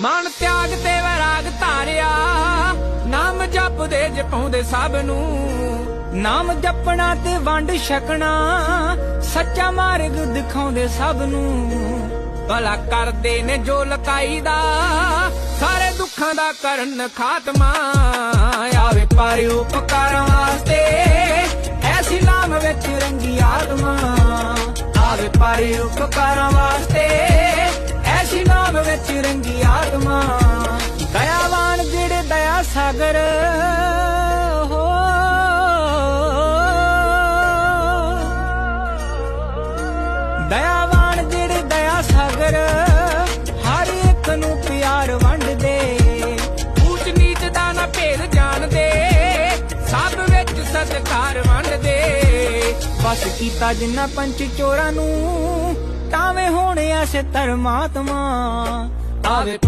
ਮਨ ਤਿਆਗ ਤੇ ਵੈਰਾਗ ਧਾਰਿਆ, ਨਾਮ ਜਪਦੇ ਜਪਾਉਂਦੇ ਸਭ ਨੂੰ। ਨਾਮ ਜਪਣਾ ਤੇ ਵੰਡ ਛਕਣਾ, ਸੱਚਾ ਮਾਰਗ ਦਿਖਾਉਂਦੇ ਸਭ ਨੂੰ। ਭਲਾ ਕਰਦੇ ਨੇ ਜੋ ਲਕਾਈ ਦਾ, ਸਾਰੇ ਦੁੱਖਾਂ ਦਾ ਕਰਨ ਖਾਤਮਾ। ਆਵੇ ਪਰ ਉਪਕਾਰਾਂ ਵਾਸਤੇ, ਐਸੀ ਨਾਮ ਵਿੱਚ ਰੰਗੀ ਆਤਮਾ। ਆਵੇ ਪਰ ਉਪਕਾਰਾਂ ਵਾਸਤੇ ਰੰਗੀ ਦਇਆਵਾਨ ਜਿਹੜੇ ਦਇਆ ਸਾਗਰ, ਹੋ। ਦਇਆਵਾਨ ਜਿਹੜੇ ਦਇਆ ਸਾਗਰ, ਹਰ ਇੱਕ ਨੂੰ ਪਿਆਰ ਵੰਡਦੇ। ਊਚ ਨੀਚ ਦਾ ਨਾ ਭੇਦ ਜਾਣਦੇ, ਸਭ ਵਿੱਚ ਸਤਿਕਾਰ ਵੰਡਦੇ। ਬਸ ਕੀਤਾ ਜਿੰਨਾ ਪੰਚ ਚੋਰਾਂ ਨੂੰ, ਤਾਵੇਂ ਹੋਣ ਐਸੇ ਧਰਮਾਤਮਾ ਆਵੇ